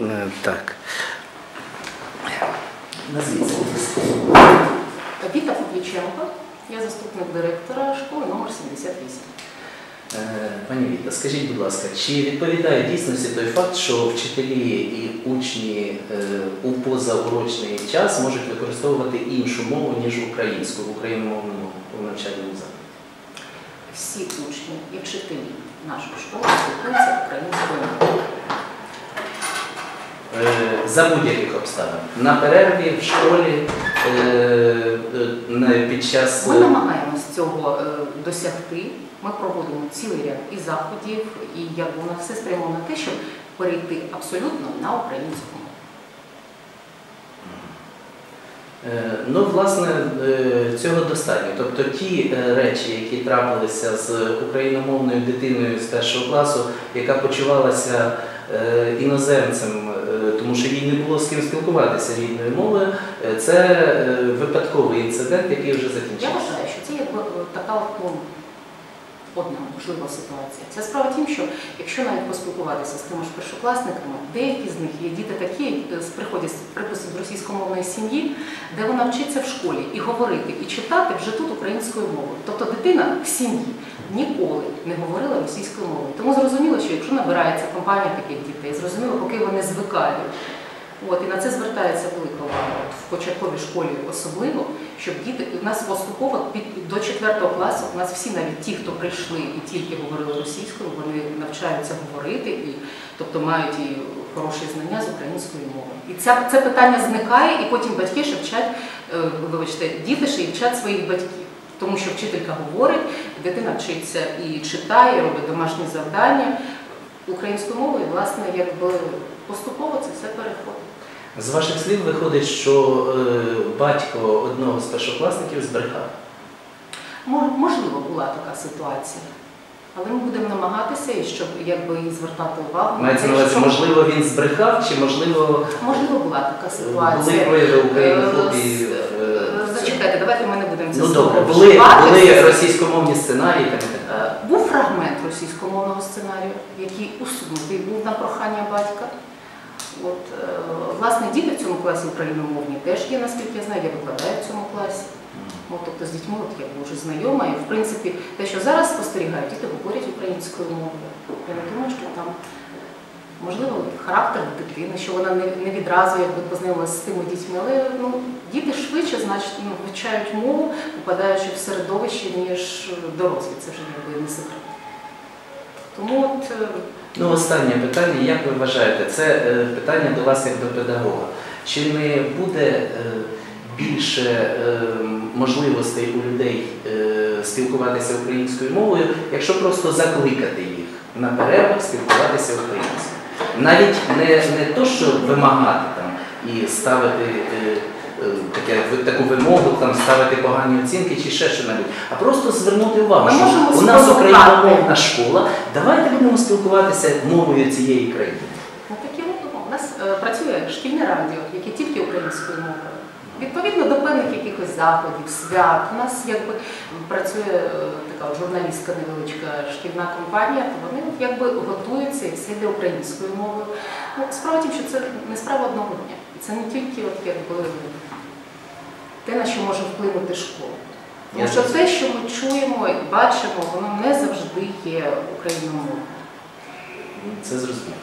Е, Так. Назвіться. Віта Павліченко, я заступник директора школи номер 78. Е, Пані Віта, скажіть, будь ласка, чи відповідає дійсності той факт, що вчителі і учні е, у позаурочний час можуть використовувати іншу мову, ніж українську в україномовному навчальному закладі? Всі учні і вчителі нашої школи спілкуються українською мовою. Е, За будь-яких обставин. На перерві в школі е, е, під час. Ми намагаємось цього досягти. Ми проводимо цілий ряд і заходів, і якби у все спрямовано на те, щоб перейти абсолютно на українську мову. Ну, власне, цього достатньо. Тобто ті речі, які трапилися з україномовною дитиною з першого класу, яка почувалася іноземцем, тому що їй не було з ким спілкуватися рідною мовою, е, це е, випадковий інцидент, який вже Я закінчився. вважаю, що це якби е, така ну, одна можлива ситуація. Ця справа тим, що якщо навіть поспілкуватися з тими ж першокласниками, деякі з них є діти такі, приходять припису з російськомовної сім'ї, де вона вчиться в школі і говорити, і читати вже тут українською мовою. Тобто дитина в сім'ї ніколи не говорила російською мовою. Тому зрозуміло, що якщо набирається компанія таких дітей, зрозуміло, поки вони звикають. От, і на це звертається велика увага в початковій школі особливо, щоб діти у нас поступово під до 4 класу у нас всі, навіть ті, хто прийшли і тільки говорили російською, вони навчаються говорити і тобто мають і хороші знання з української мови. І ця, це питання зникає, і потім батьки ще вибачте, діти ще вчать своїх батьків. Тому що вчителька говорить, дитина вчиться і читає, робить домашні завдання українською мовою, і, власне, якби поступово це все переходить. З ваших слів виходить, що е, батько одного з першокласників збрехав. Можливо, була така ситуація. Але ми будемо намагатися, і щоб якби і звертати увагу. на Мається на увазі, що- можливо, він збрехав, чи можливо можливо була така були ситуація. прояви Е, е, е, Зачекайте, давайте ми не будемо це Ну добре, були, були російськомовні сценарії так. Е, Був фрагмент російськомовного сценарію, який усунутий був на прохання батька. От, е, власне, діти в цьому класі україномовні теж є, наскільки я знаю, я викладаю в цьому класі. Ну, тобто з дітьми от я дуже знайома, і в принципі те, що зараз спостерігаю, діти говорять українською мовою. Я не думаю, що там можливо характер дитини, що вона не, відразу якби познайомилася з тими дітьми, але ну, діти швидше значить, ну, вивчають мову, попадаючи в середовище, ніж дорослі. Це вже якби не секрет. Тому от е, Ну, останнє питання, як ви вважаєте, це е, питання до вас як до педагога. Чи не буде е, більше е, можливостей у людей е, спілкуватися українською мовою, якщо просто закликати їх на перервах спілкуватися українською? Навіть не, не то, що вимагати там і ставити е, е, таке, таку вимогу, там ставити погані оцінки чи ще що небудь, а просто звернути увагу, Ми що у нас україномовна школа, давайте будемо спілкуватися мовою цієї країни. Ну, такі у нас е, працює шкільне радіо, яке тільки українською мовою. Відповідно до певних якихось заходів, свят, у нас якби працює е, така от журналістська невеличка шкільна компанія, то вони якби готуються і все йде українською мовою. Ну, справа тім, що це не справа одного дня. Це не тільки от якби те, на що може вплинути школа. Тому що те, що ми чуємо і бачимо, воно не завжди є україномовною. Це зрозуміло.